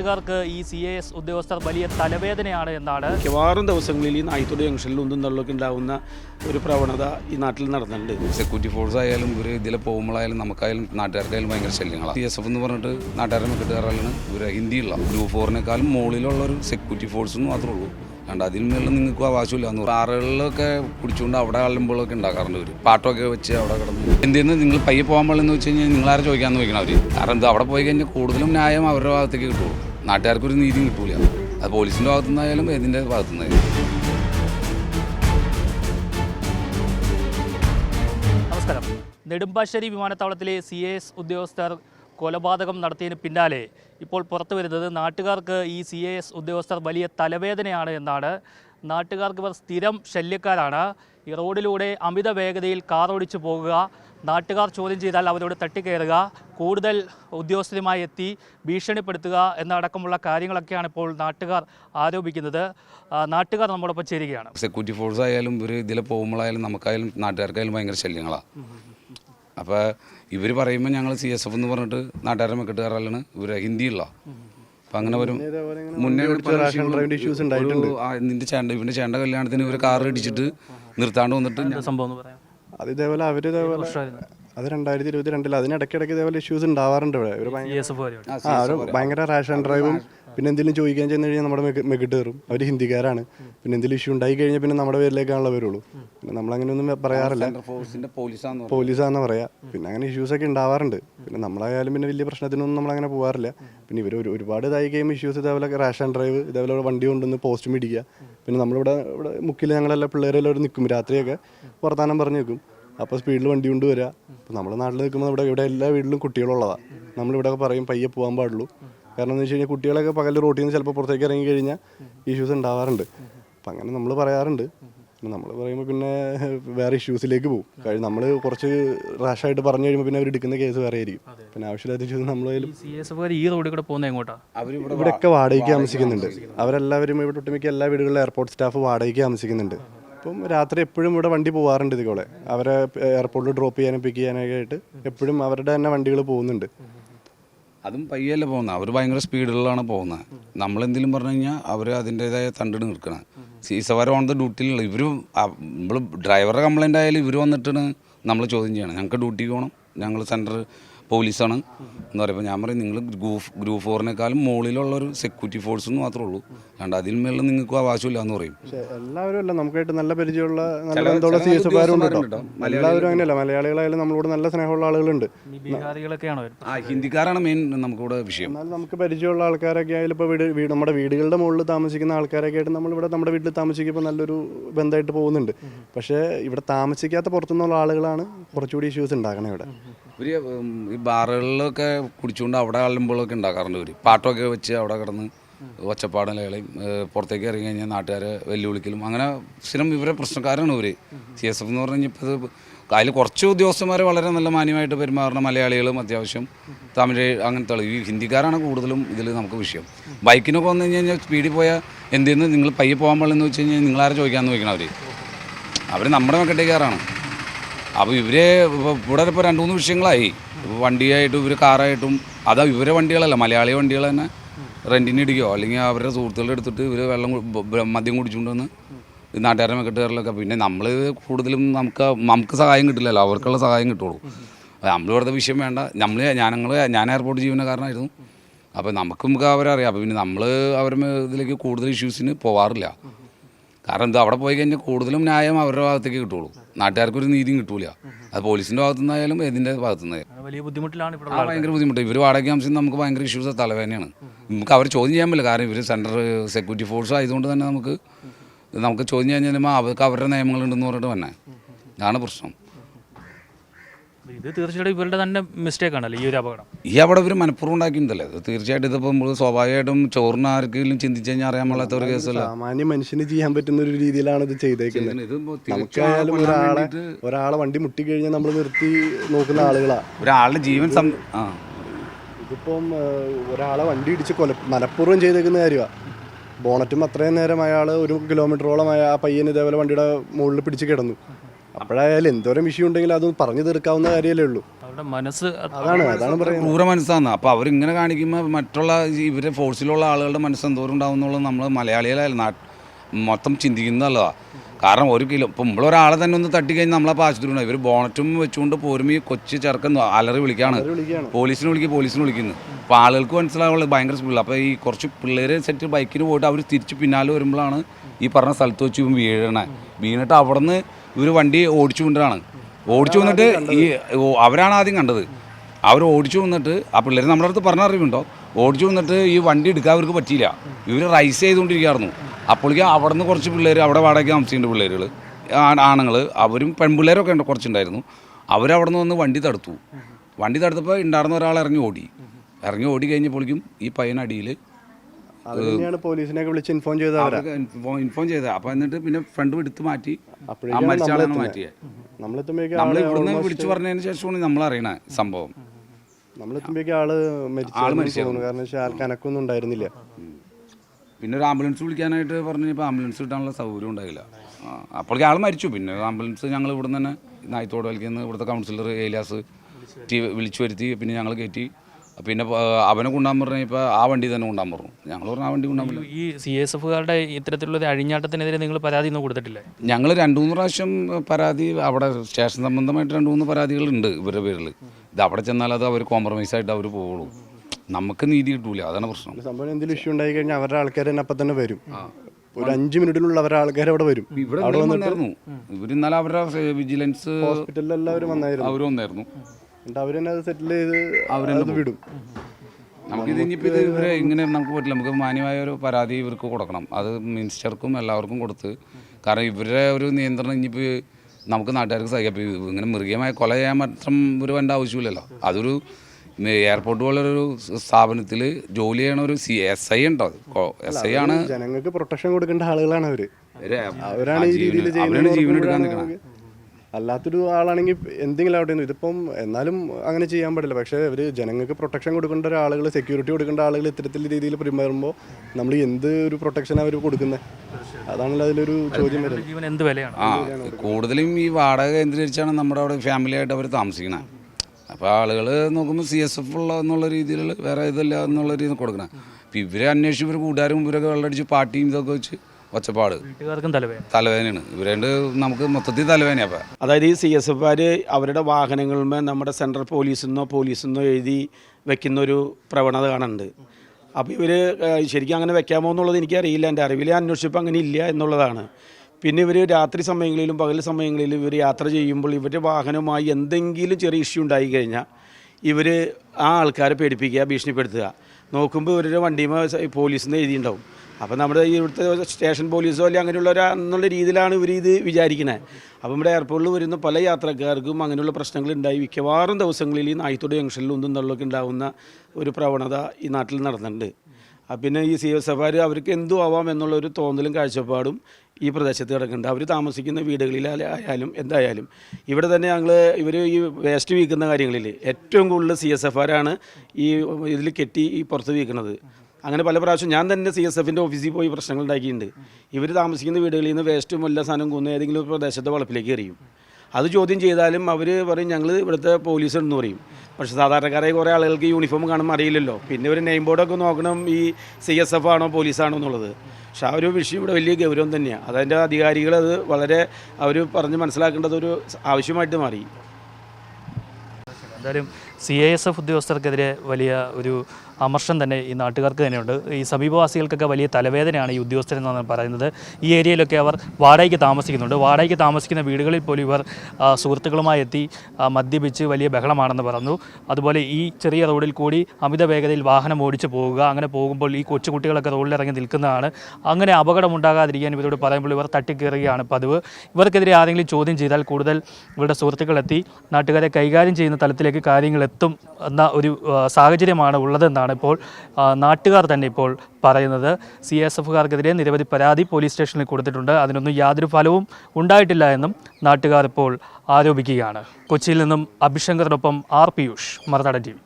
നാട്ടുകാർക്ക് ഈ C A S ഉദ്യോഗസ്ഥർ വലിയ തലവേദനയാണ് എന്നാണ് മിക്കവാറും ദിവസങ്ങളിൽ ഈ നായ്ത്തോട് ജംഗ്ഷനിൽ ഒന്നും തള്ളൊക്കെ ഉണ്ടാകുന്ന ഒരു പ്രവണത ഈ നാട്ടിൽ നടന്നിട്ടുണ്ട്. സെക്യൂരിറ്റി ഫോഴ്സ് ആയാലും ഇവർ ഇതിൽ പോകുമ്പോഴായാലും നമുക്കായാലും നാട്ടുകാർക്കായാലും ഭയങ്കര ശല്യങ്ങളാണ് സി എസ് എഫ് എന്ന് പറഞ്ഞിട്ട് നാട്ടുകാരെ മെക്കിട്ടുകാരാണ് ഇവർ ഹിന്ദിയുള്ള ഗ്രൂപ്പ് ഫോറിനേക്കാളും മുകളിലുള്ള ഒരു സെക്യൂരിറ്റി ഫോഴ്സ് എന്ന് മാത്രമേ ഉള്ളൂ. കണ്ട അതിന് മേളിൽ നിങ്ങൾക്ക് ആവശ്യമില്ല എന്ന് ആറുകളിലൊക്കെ കുടിച്ചുകൊണ്ട് അവിടെ അള്ളുമ്പോഴൊക്കെ ഉണ്ടാക്കാറുണ്ട് ഇവർ പാട്ടൊക്കെ വെച്ച് അവിടെ കിടന്ന്. എന്തിന് നിങ്ങൾ പയ്യെ പോകാൻ പാടില്ലെന്ന് വെച്ച് കഴിഞ്ഞാൽ നിങ്ങളാരും ചോദിക്കാമെന്ന് ചോദിക്കണം അവർ കാരണം ഇത് അവിടെ പോയി കഴിഞ്ഞാൽ കൂടുതലും ന്യായം അവരുടെ ഭാഗത്തേക്ക് കിട്ടുള്ളൂ. നാട്ടുകാർക്കൊരു നീതി കിട്ടൂല. അത് പോലീസിന്റെ ഭാഗത്തുനിന്നായാലും ഏതിന്റെ ഭാഗത്തുനിന്നായാലും. നമസ്കാരം. നെടുമ്പാശ്ശേരി വിമാനത്താവളത്തിലെ സി എസ് ഉദ്യോഗസ്ഥർ കൊലപാതകം നടത്തിയതിന് പിന്നാലെ ഇപ്പോൾ പുറത്തു വരുന്നത് നാട്ടുകാർക്ക് ഈ സി എസ് ഉദ്യോഗസ്ഥർ വലിയ തലവേദനയാണ് എന്നാണ്. നാട്ടുകാർക്ക് ഇവർ സ്ഥിരം ശല്യക്കാരാണ്. ഈ റോഡിലൂടെ അമിത വേഗതയിൽ കാർ ഓടിച്ചു പോകുക. നാട്ടുകാർ ചോദ്യം ചെയ്താൽ അവരോട് തട്ടിക്കയറുക. കൂടുതൽ ഉദ്യോഗസ്ഥരുമായി എത്തി ഭീഷണിപ്പെടുത്തുക എന്നടക്കമുള്ള കാര്യങ്ങളൊക്കെയാണ് ഇപ്പോൾ നാട്ടുകാർ ആരോപിക്കുന്നത്. നാട്ടുകാർ നമ്മോടൊപ്പം ചേരുകയാണ്. സെക്യൂരിറ്റി ഫോഴ്സ് ആയാലും ഇവർ ഇതിൽ പോകുമ്പോഴായാലും നമുക്കായാലും നാട്ടുകാർക്കായാലും ഭയങ്കര ശല്യങ്ങളാണ് അപ്പോൾ ഇവർ പറയുമ്പോൾ ഞങ്ങൾ സി എസ് എഫ് എന്ന് പറഞ്ഞിട്ട് നാട്ടുകാരെ മെക്കിട്ടുകാരാണ്. ഇവർ ഹിന്ദിയുള്ള. അപ്പം അങ്ങനെ വരും. മുന്നേ നിന്റെ ചേണ്ട ഇവന്റെ ചേണ്ട കല്യാണത്തിന് ഇവർ കാർ ഇടിച്ചിട്ട് നിർത്താണ്ട് വന്നിട്ട് സംഭവം എന്ന് പറയാം? അത് ഇതേപോലെ അവർ ഇതേപോലെ അത് രണ്ടായിരത്തി ഇരുപത്തി രണ്ടിൽ അതിനിടയ്ക്കിടയ്ക്ക് ഇതേപോലെ ഇഷ്യൂസ് ഉണ്ടാവാറുണ്ട് ഇവിടെ. ഒരു ഭയങ്കര ആ ഒരു ഭയങ്കര റാഷൻ ഡ്രൈവും പിന്നെ എന്തെങ്കിലും ചോദിക്കാൻ ചെന്ന് കഴിഞ്ഞാൽ നമ്മുടെ മികിട്ട് മെഗിട്ട് കയറും. അവർ ഹിന്ദിക്കാരാണ്. പിന്നെ എന്തെങ്കിലും ഇഷ്യൂ ഉണ്ടായി കഴിഞ്ഞാൽ പിന്നെ നമ്മുടെ പേരിലേക്കാണല്ലോ വരുള്ളൂ. പിന്നെ നമ്മളങ്ങനെ ഒന്നും പറയാറില്ല. സെൻട്രൽ ഫോഴ്സിന്റെ പോലീസാന്ന് പറഞ്ഞു പോലീസാന്ന് പറയാ. പിന്നെ അങ്ങനെ ഇഷ്യൂസ് ഒക്കെ ഉണ്ടാവാറുണ്ട്. പിന്നെ നമ്മളായാലും പിന്നെ വലിയ പ്രശ്നത്തിനൊന്നും നമ്മളങ്ങനെ പോകാറില്ല പിന്നെ ഇവർ ഒരു ഒരുപാട് ഇതായി കഴിയുമ്പോൾ ഇഷ്യൂസ് ഇതേപോലെ റാഷൻ ഡ്രൈവ് ഇതേപോലെ വണ്ടി കൊണ്ടുവന്ന് പോസ്റ്റ് മിടിക്കുക. പിന്നെ നമ്മളിവിടെ ഇവിടെ മുക്കിൽ ഞങ്ങളെല്ലാം പിള്ളേരെല്ലാം അവർ നിൽക്കും. രാത്രിയൊക്കെ വർത്താനം പറഞ്ഞു നിൽക്കും. അപ്പോൾ സ്പീഡിൽ വണ്ടി കൊണ്ട് വരിക അപ്പോൾ നമ്മുടെ നാട്ടിൽ നിൽക്കുമ്പോൾ ഇവിടെ ഇവിടെ എല്ലാ വീട്ടിലും കുട്ടികളുള്ളതാണ് നമ്മളിവിടെ പറയും പയ്യെ പോകാൻ പാടുള്ളൂ. കാരണം എന്ന് വെച്ച് കഴിഞ്ഞാൽ കുട്ടികളൊക്കെ പകൽ റോട്ടിൽ നിന്ന് ചിലപ്പോൾ പുറത്തേക്ക് ഇറങ്ങി കഴിഞ്ഞാൽ ഇഷ്യൂസ് ഉണ്ടാവാറുണ്ട്. അപ്പം അങ്ങനെ നമ്മൾ പറയാറുണ്ട്. പിന്നെ നമ്മൾ പറയുമ്പോൾ പിന്നെ വേറെ ഇഷ്യൂസിലേക്ക് പോകും കാര്യം നമ്മൾ കുറച്ച് റാഷായിട്ട് പറഞ്ഞു കഴിയുമ്പോൾ പിന്നെ അവർ എടുക്കുന്ന കേസ് വേറെ ആയിരിക്കും. പിന്നെ ആവശ്യമില്ലാത്ത ഇഷ്യൂസ് എഫ് ഈ റോഡിൽ കൂടെ പോകുന്ന എങ്ങോട്ടാണ് അവരിവിടെ ഇവിടെയൊക്കെ വാടകയ്ക്ക് താമസിക്കുന്നുണ്ട്. അവരെല്ലാവരും ഇവിടെ ഒട്ടുമിക്ക എല്ലാ വീടുകളിലും എയർപോർട്ട് സ്റ്റാഫ് വാടകയ്ക്ക് താമസിക്കുന്നുണ്ട്. അപ്പം രാത്രി എപ്പോഴും ഇവിടെ വണ്ടി പോകാറുണ്ട് ഇതുപോലെ. അവരെ എയർപോർട്ടിൽ ഡ്രോപ്പ് ചെയ്യാനും പിക്ക് ചെയ്യാനൊക്കെ ആയിട്ട് എപ്പോഴും അവരുടെ തന്നെ വണ്ടികൾ പോകുന്നുണ്ട്. അതും പയ്യല്ല പോകുന്നത്. അവർ ഭയങ്കര സ്പീഡിലാണ് പോകുന്നത്. നമ്മളെന്തെങ്കിലും പറഞ്ഞു കഴിഞ്ഞാൽ അവർ അതിന്റെതായ തണ്ടിട് നിൽക്കണം. സീസവർ ഓൺ ദ ഡ്യൂട്ടിയിലുള്ള ഇവർ നമ്മൾ ഡ്രൈവറുടെ കംപ്ലൈന്റ് ആയാലും ഇവർ വന്നിട്ടാണ് നമ്മൾ ചോദ്യം ചെയ്യണം ഞങ്ങൾക്ക് ഡ്യൂട്ടിക്ക് പോകണം ഞങ്ങൾ സെന്റർ പോലീസാണ് എന്ന് പറയുമ്പോൾ ഞാൻ പറയും നിങ്ങൾ ഗ്രൂപ്പ് ഗ്രൂപ്പ് ഫോറിനേക്കാളും മുകളിലുള്ള ഒരു സെക്യൂരിറ്റി ഫോഴ്സ് എന്ന് മാത്രമേ ഉള്ളൂ. അല്ലാണ്ട് അതിൽ മേളിൽ നിങ്ങൾക്ക് ആവശ്യമില്ല എന്ന് പറയും. എല്ലാവരും അല്ല നമുക്കായിട്ട് നല്ല പരിചയമുള്ള നല്ല ബന്ധമുള്ള സി എസ്. എല്ലാവരും അങ്ങനെയല്ല മലയാളികളായാലും നമ്മളോട് നല്ല സ്നേഹമുള്ള ആളുകളുണ്ട്. ഹിന്ദിക്കാരാണ് മെയിൻ നമുക്കിവിടെ വിഷയം. എന്നാൽ നമുക്ക് പരിചയമുള്ള ആൾക്കാരൊക്കെ ആയാലും ഇപ്പോൾ വീട് നമ്മുടെ വീടുകളുടെ മുകളിൽ താമസിക്കുന്ന ആൾക്കാരൊക്കെ ആയിട്ട് നമ്മളിവിടെ നമ്മുടെ വീട്ടിൽ താമസിക്കുമ്പോൾ നല്ലൊരു ബന്ധമായിട്ട് പോകുന്നുണ്ട്. പക്ഷേ ഇവിടെ താമസിക്കാത്ത പുറത്തുനിന്നുള്ള ആളുകളാണ് കുറച്ചുകൂടി ഇഷ്യൂസ് ഉണ്ടാക്കണേ ഇവിടെ. ബാറുകളിലൊക്കെ കുടിച്ചുകൊണ്ട് അവിടെ ആളുമ്പോഴൊക്കെ ഉണ്ടാക്കാറുണ്ട് ഇവർ പാട്ടൊക്കെ വെച്ച് അവിടെ കിടന്ന് ഒച്ചപ്പാടും ലഹളയും പുറത്തേക്ക് ഇറങ്ങി കഴിഞ്ഞാൽ നാട്ടുകാരെ വെല്ലുവിളിക്കലും അങ്ങനെ സ്ഥിരം ഇവരെ പ്രശ്നക്കാരാണ് ഇവർ സി എസ് എഫ് എന്ന് പറഞ്ഞു കഴിഞ്ഞപ്പോൾ ഇത് അതിൽ കുറച്ച് ഉദ്യോഗസ്ഥന്മാർ വളരെ നല്ല മാന്യമായിട്ട് പെരുമാറുന്ന മലയാളികളും അത്യാവശ്യം തമിഴ് അങ്ങനത്തെ. ഈ ഹിന്ദിക്കാരാണ് കൂടുതലും ഇതിൽ നമുക്ക് വിഷയം. ബൈക്കിനൊക്കെ വന്നു കഴിഞ്ഞ് കഴിഞ്ഞാൽ സ്പീഡിൽ പോയാൽ എന്തെന്ന് നിങ്ങൾ പയ്യെ പോകാൻ പാടില്ലെന്ന് വെച്ച് കഴിഞ്ഞാൽ നിങ്ങളാരെ ചോദിക്കാമെന്ന് ചോദിക്കണം അവർ അവർ നമ്മുടെ മെക്കട്ടേക്കാരാണ്. അപ്പോൾ ഇവരെ ഇവിടെ ഇപ്പോൾ രണ്ട് മൂന്ന് വിഷയങ്ങളായി. വണ്ടിയായിട്ടും ഇവർ കാറായിട്ടും അതാ ഇവരെ വണ്ടികളല്ല മലയാളി വണ്ടികൾ തന്നെ റെന്റിന് ഇടിക്കുകയോ അല്ലെങ്കിൽ അവരുടെ സുഹൃത്തുക്കളെ എടുത്തിട്ട് ഇവർ വെള്ളം മദ്യം കുടിച്ചുകൊണ്ട് വന്ന് ഈ നാട്ടുകാരെ മെക്കെട്ടുകാരിലൊക്കെ പിന്നെ നമ്മൾ കൂടുതലും നമുക്ക് നമുക്ക് സഹായം കിട്ടില്ലല്ലോ അവർക്കുള്ള സഹായം കിട്ടുള്ളൂ. നമ്മൾ ഇവിടുത്തെ വിഷയം വേണ്ട. നമ്മൾ ഞാനങ്ങൾ ഞാൻ എയർപോർട്ട് ജീവനക്കാരനായിരുന്നു. അപ്പോൾ നമുക്ക് നമുക്ക് അവരറിയാം അപ്പോൾ പിന്നെ നമ്മൾ അവരുടെ ഇതിലേക്ക് കൂടുതൽ ഇഷ്യൂസിന് പോവാറില്ല. കാരണം എന്താ അവിടെ പോയി കഴിഞ്ഞാൽ കൂടുതലും ന്യായം അവരുടെ ഭാഗത്തേക്ക് കിട്ടുള്ളൂ. നാട്ടുകാർക്കൊരു നീതിയും കിട്ടൂല. അത് പോലീസിന്റെ ഭാഗത്തു നിന്നായാലും ഭാഗത്തുനിന്നായാലും. ഭാഗത്തു നിന്നായാലും അങ്ങനെ വലിയ ബുദ്ധിമുട്ടിലാണ് ആ ഭയങ്കര ബുദ്ധിമുട്ട്. ഇവർ വാടക താമസിക്കുന്ന നമുക്ക് ഭയങ്കര ഇഷ്യൂസ് തലവേദനയാണ്. നമുക്ക് അവർ ചോദ്യം ചെയ്യാൻ പറ്റില്ല. കാരണം ഇവർ സെൻട്രൽ സെക്യൂരിറ്റി ഫോഴ്സ് ആയതുകൊണ്ട് തന്നെ നമുക്ക് നമുക്ക് ചോദ്യം ചെയ്യാൻ ചെല്ലുമ്പോൾ അവർക്ക് അവരുടെ നിയമങ്ങളുണ്ടെന്ന് പറഞ്ഞിട്ട് തന്നെ ഇതാണ് പ്രശ്നം. ഇത് തീർച്ചയായിട്ടും ഇവരുടെ തന്നെ മിസ്റ്റേക്ക് ആണല്ലേ ഈ ഒരു അപകടം? ഈ അവിടെ ഇവർ മനഃപൂർവം ഉണ്ടാക്കിയിട്ടുണ്ടല്ലേ? ഇത് തീർച്ചയായിട്ടും ഇതിപ്പോൾ നമ്മൾ സ്വാഭാവികമായിട്ടും ചോറിന് ആർക്കെങ്കിലും ചിന്തിച്ചു കഴിഞ്ഞാൽ അറിയാൻ പാടാത്ത ഒരു കേസല്ല സാമാന്യ മനുഷ്യന് ചെയ്യാൻ പറ്റുന്ന ഒരു രീതിയിലാണ് ഇത് ചെയ്തേക്കുന്നത്. ഇത് നമുക്കായാലും ഒരാളെ ഒരാളെ വണ്ടി മുട്ടി കഴിഞ്ഞാൽ നമ്മൾ നിർത്തി നോക്കുന്ന ആളുകളാ. ഒരാളുടെ ജീവൻ സം ആ. ഇതിപ്പം ഏഹ്, ഒരാളെ വണ്ടി ഇടിച്ച് കൊല മനഃപൂർവം ചെയ്തേക്കുന്ന കാര്യമാണ് ബോണറ്റും അത്രയും നേരം അയാൾ ഒരു കിലോമീറ്ററോളം അയാ ആ പയ്യൻ ഇതേപോലെ വണ്ടിയുടെ മുകളിൽ പിടിച്ച് കിടന്നു. അപ്പോഴായാലും എന്തോരം വിഷയം ഉണ്ടെങ്കിലും അത് പറഞ്ഞു തീർക്കാവുന്ന കാര്യമല്ലേ ഉള്ളൂ. അവരുടെ മനസ്സ് അതാണ് അതാണ് പറയുന്നത്. ക്രൂര മനസ്സാണ്. അപ്പോൾ അവരിങ്ങനെ കാണിക്കുമ്പോൾ മറ്റുള്ള ഇവരെ ഫോഴ്സിലുള്ള ആളുകളുടെ മനസ്സ് എന്തോരം ഉണ്ടാവും എന്നുള്ളത് നമ്മൾ മലയാളികളായാലും നാട്ട് മൊത്തം ചിന്തിക്കുന്നതല്ല? കാരണം ഒരു കിലോ ഇപ്പം നമ്മളൊരാളെ തന്നെ ഒന്ന് തട്ടിക്കഴിഞ്ഞാൽ നമ്മളപ്പോൾ ആശുപത്രി ഉണ്ടാവും ഇവർ ബോണറ്റും വെച്ചുകൊണ്ട് പോരുമ്പോൾ ഈ കൊച്ചു ചെറുക്കൻ അലറി വിളിക്കാണ്. വിളിക്കുകയാണ് പോലീസിനെ വിളിക്കുക പോലീസിനെ വിളിക്കുന്നു. അപ്പോൾ ആളുകൾക്ക് മനസ്സിലാവുള്ളത് ഭയങ്കര സ്പീഡിൽ അപ്പോൾ ഈ കുറച്ച് പിള്ളേർ സെറ്റ് ബൈക്കിന് പോയിട്ട് അവർ തിരിച്ച് പിന്നാലെ വരുമ്പോഴാണ് ഈ പറഞ്ഞ സ്ഥലത്ത് വെച്ച് വീഴണേ. വീണിട്ട് അവിടെ നിന്ന് ഇവർ വണ്ടി ഓടിച്ചു കൊണ്ടാണ് ഓടിച്ചു വന്നിട്ട് ഈ അവരാണ് ആദ്യം കണ്ടത്. അവർ ഓടിച്ചു വന്നിട്ട് ആ പിള്ളേർ നമ്മുടെ അടുത്ത് പറഞ്ഞ അറിവുണ്ടോ? ഓടിച്ചു വന്നിട്ട് ഈ വണ്ടി എടുക്കാൻ അവർക്ക് പറ്റിയില്ല. ഇവർ റൈസ് ചെയ്തുകൊണ്ടിരിക്കുകയായിരുന്നു. അപ്പോഴേക്കും അവിടെ നിന്ന് കുറച്ച് പിള്ളേർ അവിടെ വാടകയ്ക്ക് താമസിക്കുന്നുണ്ട് പിള്ളേരുകൾ ആണുങ്ങൾ അവരും പെൺപിള്ളേരൊക്കെ ഉണ്ട് കുറച്ചുണ്ടായിരുന്നു. അവരവിടെ നിന്ന് വന്ന് വണ്ടി തടുത്തു. വണ്ടി തടുത്തപ്പോൾ ഉണ്ടായിരുന്ന ഒരാൾ ഇറങ്ങി ഓടി. ഇറങ്ങി ഓടി കഴിഞ്ഞപ്പോഴേക്കും ഈ പയ്യനടിയിൽ അത് തന്നെയാണ് പോലീസിനെയൊക്കെ വിളിച്ച് ഇൻഫോം അവർക്ക് ഇൻഫോം ചെയ്ത ചെയ്തത്. എന്നിട്ട് പിന്നെ ഫ്രണ്ട് എടുത്ത് മാറ്റി. ആ മരിച്ച ആളാണ്. മാറ്റിയത് നമ്മൾ ഇവിടുന്ന് വിളിച്ചു പറഞ്ഞതിന് ശേഷമാണ് നമ്മൾ അറിയണ സംഭവം. നമ്മളെത്തുമ്പോഴേക്കും ആൾ മരിച്ചു കാരണം ആൾക്ക് അനക്കൊന്നും ഉണ്ടായിരുന്നില്ല. പിന്നെ ഒരു ആംബുലൻസ് വിളിക്കാനായിട്ട് പറഞ്ഞപ്പോൾ ആംബുലൻസ് കിട്ടാനുള്ള സൗകര്യം ഉണ്ടായില്ല. അപ്പോഴേക്കും ആൾ മരിച്ചു. പിന്നെ ആംബുലൻസ് ഞങ്ങൾ ഇവിടെ തന്നെ നായത്തോട് വലിക്കുന്ന ഇവിടുത്തെ കൗൺസിലർ ഏലിയാസ് വിളിച്ചു വരുത്തി. പിന്നെ ഞങ്ങൾ കയറ്റി. പിന്നെ അവനെ കൊണ്ടാൻ പറഞ്ഞപ്പോൾ ആ വണ്ടി തന്നെ കൊണ്ടാൻ പറഞ്ഞു. ഞങ്ങൾ പറഞ്ഞു ആ വണ്ടി കൊണ്ടാൻ പറഞ്ഞു ഈ സി എസ് എഫുകാരുടെ ഇത്തരത്തിലുള്ള അഴിഞ്ഞാട്ടത്തിനെതിരെ നിങ്ങൾ പരാതി ഒന്നും കൊടുത്തിട്ടില്ല? ഞങ്ങൾ രണ്ട് മൂന്ന് പ്രാവശ്യം പരാതി അവിടെ സ്റ്റേഷൻ സംബന്ധമായിട്ട് രണ്ട് മൂന്ന് പരാതികളുണ്ട് ഇവരുടെ പേരിൽ ഇത് അവിടെ ചെന്നാൽ അത് അവർ കോംപ്രമൈസ് ആയിട്ട് അവർ പോവുള്ളൂ. നമുക്ക് നീതി കിട്ടൂല. അതാണ് പ്രശ്നം. സംഭവം എന്തെങ്കിലും ഇഷ്യൂ ഉണ്ടായി കഴിഞ്ഞാൽ അവരുടെ ആൾക്കാർ തന്നെ അപ്പം തന്നെ വരും. ഒരു അഞ്ച് മിനിറ്റിനുള്ള അവരുടെ ആൾക്കാർ അവിടെ വരും. ഇവിടെ അവിടെ ഇന്നലെ ഇവർ ഇന്നലെ അവരുടെ വിജിലൻസ് ഹോസ്പിറ്റലിൽ എല്ലാവരും വന്നായിരുന്നു. അവർ വന്നായിരുന്നു. എന്നിട്ട് അവർ തന്നെ അത് സെറ്റിൽ ചെയ്ത് വിടും. നമുക്ക് ഇത് ഇനിയിപ്പോൾ ഇത് ഇവരെ ഇങ്ങനെ നമുക്ക് പറ്റില്ല. നമുക്ക് മാന്യമായ ഒരു പരാതി ഇവർക്ക് കൊടുക്കണം. അത് മിനിസ്റ്റർക്കും എല്ലാവർക്കും കൊടുത്ത്. കാരണം ഇവരുടെ ഒരു നിയന്ത്രണം ഇനിയിപ്പോൾ നമുക്ക് നാട്ടുകാർക്ക് സഹിക്കാം. ഇങ്ങനെ മൃഗീയമായ കൊല ചെയ്യാൻ മാത്രം ഒരു വേണ്ട ആവശ്യമില്ലല്ലോ. അതൊരു എയർപോർട്ട് പോലൊരു സ്ഥാപനത്തിൽ ജോലി ചെയ്യണ ഒരു സി എസ് ഐ ഉണ്ടോ? എസ് ഐ ആണ്. ജനങ്ങൾക്ക് പ്രൊട്ടക്ഷൻ കൊടുക്കേണ്ട ആളുകളാണ് അവർ. അവരാണ് ജീവൻ എടുക്കാൻ നിൽക്കണം ചെയ്യുന്നത് അല്ലാത്തൊരു ആളാണെങ്കിൽ എന്തെങ്കിലും ആവട്ടെ. ഇതിപ്പം എന്നാലും അങ്ങനെ ചെയ്യാൻ പാടില്ല. പക്ഷേ ഇവർ ജനങ്ങൾക്ക് പ്രൊട്ടക്ഷൻ കൊടുക്കേണ്ട ഒരാളുകൾ സെക്യൂരിറ്റി കൊടുക്കേണ്ട ആളുകൾ ഇത്തരത്തിൽ രീതിയിൽ പെരുമാറുമ്പോൾ നമ്മൾ എന്ത് ഒരു പ്രൊട്ടക്ഷൻ അവർ കൊടുക്കുന്നത് അതാണല്ലോ അതിലൊരു ചോദ്യം വരുന്നത്. ജീവൻ എന്ത് വിലയാണ്? ആ കൂടുതലും ഈ വാടക കേന്ദ്രീകരിച്ചാണ് നമ്മുടെ അവിടെ ഫാമിലി ആയിട്ട് അവർ താമസിക്കുന്നത് അപ്പോൾ ആളുകൾ നോക്കുമ്പോൾ സി എസ് എഫ് ഉള്ള എന്നുള്ള രീതിയിൽ വേറെ ഇതല്ല എന്നുള്ള രീതിയിൽ കൊടുക്കണം. അപ്പോൾ ഇവരെ അന്വേഷിച്ച് ഇവർ കൂട്ടുകാരും ഇവരൊക്കെ വെള്ളമടിച്ച് പാർട്ടിയും ഇതൊക്കെ വെച്ച് ഒച്ചപ്പാട്. വീട്ടുകാർക്കും തലവേദന. തലവേദനയാണ്. ഇവരുണ്ട് നമുക്ക് മൊത്തത്തിൽ തലവേദനയാ അതായത് ഈ സി എസ് എഫുകാർ അവരുടെ വാഹനങ്ങളിന്മേൽ നമ്മുടെ സെൻട്രൽ പോലീസിൽ നിന്നോ പോലീസിൽ നിന്നോ എഴുതി വെക്കുന്നൊരു പ്രവണത കാണുന്നുണ്ട്. അപ്പോൾ ഇവർ ശരിക്കും അങ്ങനെ വെക്കാമോ എന്നുള്ളത് എനിക്കറിയില്ല. എന്റെ അറിവിൽ അന്വേഷിച്ചപ്പോൾ അങ്ങനെ ഇല്ല എന്നുള്ളതാണ്. പിന്നെ ഇവർ രാത്രി സമയങ്ങളിലും പകൽ സമയങ്ങളിലും ഇവർ യാത്ര ചെയ്യുമ്പോൾ ഇവരുടെ വാഹനവുമായി എന്തെങ്കിലും ചെറിയ ഇഷ്യൂ ഉണ്ടായി കഴിഞ്ഞാൽ ഇവർ ആ ആൾക്കാരെ പേടിപ്പിക്കുക ഭീഷണിപ്പെടുത്തുക. നോക്കുമ്പോൾ ഇവരുടെ വണ്ടിയുമ്പോൾ പോലീസിൽ നിന്ന് എഴുതിയിട്ടുണ്ടാവും. അപ്പോൾ നമ്മുടെ ഇവിടുത്തെ സ്റ്റേഷൻ പോലീസോ അല്ലെങ്കിൽ അങ്ങനെയുള്ള എന്നുള്ള രീതിയിലാണ് ഇവർ ഇത് വിചാരിക്കുന്നത് അപ്പോൾ നമ്മുടെ എയർപോർട്ടിൽ വരുന്ന പല യാത്രക്കാർക്കും അങ്ങനെയുള്ള പ്രശ്നങ്ങൾ ഉണ്ടായി. മിക്കവാറും ദിവസങ്ങളിൽ ഈ നായ്ത്തോട് ജംഗ്ഷനിൽ ഒന്നും തള്ളൊക്കെ ഉണ്ടാകുന്ന ഒരു പ്രവണത ഈ നാട്ടിൽ നടന്നിട്ടുണ്ട്. പിന്നെ ഈ സി എസ് എഫുകാർ അവർക്ക് എന്തു ആവാം എന്നുള്ളൊരു തോന്നലും കാഴ്ചപ്പാടും ഈ പ്രദേശത്ത് കിടക്കുന്നുണ്ട്. അവർ താമസിക്കുന്ന വീടുകളിൽ ആയാലും എന്തായാലും. ഇവിടെ തന്നെ ഞങ്ങൾ ഇവർ ഈ വേസ്റ്റ് വീക്കുന്ന കാര്യങ്ങളിൽ ഏറ്റവും കൂടുതൽ സി എസ് എഫുകാരാണ് ഈ ഇതിൽ കെട്ടി ഈ പുറത്ത് വീക്കുന്നത് അങ്ങനെ പല പ്രാവശ്യം ഞാൻ തന്നെ സി എസ് എഫിന്റെ ഓഫീസിൽ പോയി പ്രശ്നങ്ങൾ ഉണ്ടാക്കിയിട്ടുണ്ട്. ഇവർ താമസിക്കുന്ന വീടുകളിൽ നിന്ന് വേസ്റ്റും എല്ലാ സാധനവും കൊന്ന് ഏതെങ്കിലും ഒരു പ്രദേശത്തെ വളപ്പിലേക്ക് എറിയും. അത് ചോദ്യം ചെയ്താലും അവർ പറയും ഞങ്ങൾ ഇവിടുത്തെ പോലീസ് എന്ന് പറയും. പക്ഷേ സാധാരണക്കാരായ കുറേ ആളുകൾക്ക് യൂണിഫോം കാണുമ്പോൾ അറിയില്ലല്ലോ. പിന്നെ ഒരു നെയിം ബോർഡൊക്കെ നോക്കണം ഈ സി എസ് എഫ് ആണോ പോലീസാണോ എന്നുള്ളത്. പക്ഷെ ആ ഒരു വിഷയം ഇവിടെ വലിയ ഗൗരവം തന്നെയാണ് അതിന്റെ അധികാരികൾ അത് വളരെ അവർ പറഞ്ഞ് മനസ്സിലാക്കേണ്ടത് ഒരു ആവശ്യമായിട്ട് മാറി. എന്തായാലും സി ഐ എസ് എഫ് ഉദ്യോഗസ്ഥർക്കെതിരെ വലിയ ഒരു അമർഷം തന്നെ ഈ നാട്ടുകാർക്ക് തന്നെയുണ്ട്. ഈ സമീപവാസികൾക്കൊക്കെ വലിയ തലവേദനയാണ് ഈ ഉദ്യോഗസ്ഥരെന്നാണ് പറയുന്നത്. ഈ ഏരിയയിലൊക്കെ അവർ വാടകയ്ക്ക് താമസിക്കുന്നുണ്ട്. വാടകയ്ക്ക് താമസിക്കുന്ന വീടുകളിൽ പോലും ഇവർ സുഹൃത്തുക്കളുമായി എത്തി മദ്യപിച്ച് വലിയ ബഹളമാണെന്ന് പറഞ്ഞു. അതുപോലെ ഈ ചെറിയ റോഡിൽ കൂടി അമിത വേഗതയിൽ വാഹനം ഓടിച്ച് പോവുക അങ്ങനെ പോകുമ്പോൾ ഈ കൊച്ചുകുട്ടികളൊക്കെ റോഡിലിറങ്ങി നിൽക്കുന്നതാണ്. അങ്ങനെ അപകടമുണ്ടാകാതിരിക്കാൻ ഇവരോട് പറയുമ്പോൾ ഇവർ തട്ടിക്കയറുകയാണ് പതിവ്. ഇവർക്കെതിരെ ആരെങ്കിലും ചോദ്യം ചെയ്താൽ കൂടുതൽ ഇവരുടെ സുഹൃത്തുക്കളെത്തി നാട്ടുകാരെ കൈകാര്യം ചെയ്യുന്ന തലത്തിലേക്ക് കാര്യങ്ങൾ എത്തും എന്ന ഒരു സാഹചര്യമാണ് ഉള്ളതെന്നാണ് ഇപ്പോൾ ആ, നാട്ടുകാർ തന്നെ ഇപ്പോൾ പറയുന്നത്. സി എസ് എഫുകാർക്കെതിരെ നിരവധി പരാതി പോലീസ് സ്റ്റേഷനിൽ കൊടുത്തിട്ടുണ്ട്. അതിനൊന്നും യാതൊരു ഫലവും ഉണ്ടായിട്ടില്ല എന്നും നാട്ടുകാർ ഇപ്പോൾ ആരോപിക്കുകയാണ്. കൊച്ചിയിൽ നിന്നും അഭിശങ്കറിനൊപ്പം ആർ പിയൂഷ് മറുനാടൻ ടി